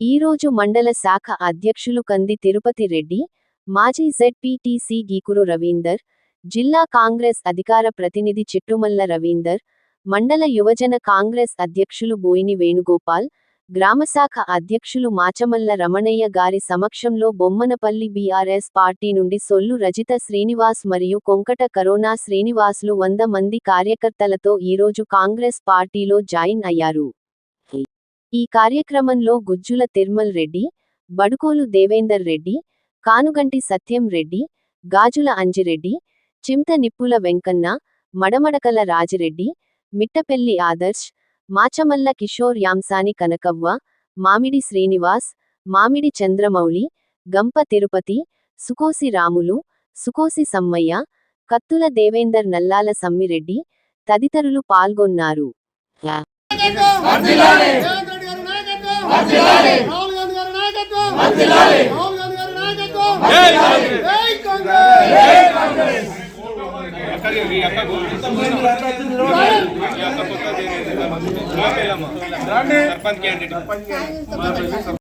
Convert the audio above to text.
ఈరోజు మండల శాఖ అధ్యక్షులు కంది తిరుపతి రెడ్డి మాజీ జెడ్పీటీసీ గీకురు రవీందర్ జిల్లా కాంగ్రెస్ అధికార ప్రతినిధి చిట్టుమల్ల రవీందర్ మండల యువజన కాంగ్రెస్ అధ్యక్షులు బోయిని వేణుగోపాల్ గ్రామశాఖ అధ్యక్షులు మాచమల్ల రమణయ్య గారి సమక్షంలో బొమ్మనపల్లి బీఆర్ఎస్ పార్టీ నుండి సొల్లు రజిత శ్రీనివాస్ మరియు కొంకట కరోనా శ్రీనివాసులు వంద మంది కార్యకర్తలతో ఈరోజు కాంగ్రెస్ పార్టీలో జాయిన్ అయ్యారు. ఈ కార్యక్రమంలో గుజ్జుల తిర్మల్ రెడ్డి బడుకోలు దేవేందర్ రెడ్డి కానుగంటి సత్యం రెడ్డి గాజుల అంజిరెడ్డి చింత నిప్పుల వెంకన్న మడమడకల రాజిరెడ్డి మిట్టపెల్లి ఆదర్శ్ మాచమల్ల కిషోర్ యాంసాని కనకవ్వ మామిడి శ్రీనివాస్ మామిడి చంద్రమౌళి గంప తిరుపతి సుకోసి రాములు సుకోసి సమ్మయ్య కత్తుల దేవేందర్ నల్లాల సమ్మిరెడ్డి తదితరులు పాల్గొన్నారు వర్ధిల్లాలి రేవంత్ రెడ్డి గారి నాయకత్వం రాహుల్ గాంధీ గారి నాయకత్వం. రాహుల్ గాంధీ గారి నాయకత్వం. జై కాంగ్రెస్. సర్పంచ్ క్యాండిడేట్